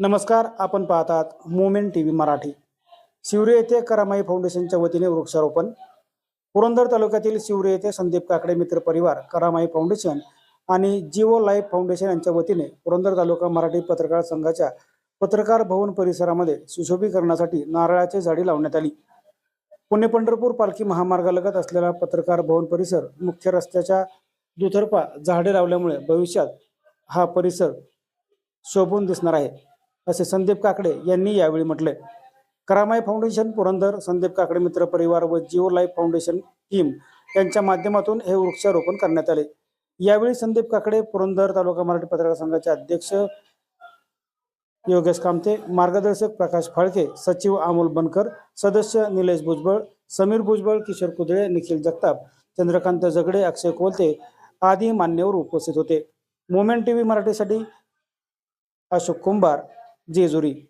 नमस्कार आपण पाहतात moment T V Marathi. Shivare येथे करामाई फाउंडेशनच्या वतीने वृक्षारोपण. पुरंदर तालुक्यातील शिवरे येथे संदीप काकडे मित्र परिवार करामाई फाउंडेशन आणि जिओ लाईफ फाउंडेशन यांच्या वतीने पुरंदर तालुका मराठी पत्रकार संघाच्या पत्रकार भवन परिसरामध्ये सुशोभीकरणासाठी नारळाची झाडी लावण्यात आली. पुणे पंढरपूर पालखी महामार्गालगत असलेला पत्रकार भवन परिसर मुख्य रस्त्याच्या दुतर्फा झाडे लावल्यामुळे भविष्यात हा परिसर शोभून दिसणार आहे. असे संदीप काकडे यांनी यावेळी म्हटले. करामाई फाउंडेशन पुरंदर संदीप काकडे मित्र परिवार व जिओ लाईफ फाउंडेशन टीम यांच्या माध्यमातून हे वृक्षारोपण करण्यात आले. यावेळी संदीप काकडे पुरंदर तालुका मराठी पत्रकार संघाचे अध्यक्ष योगेश कामते मार्गदर्शक प्रकाश फाळके सचिव अमोल बनकर सदस्य निलेश भुजबळ समीर भुजबळ किशोर कुदळे निखिल जगताप चंद्रकांत जगडे अक्षय कोलते आदी मान्यवर उपस्थित होते. मोमेंट टीव्ही मराठीसाठी अशोक कुंभार. जेजुरी.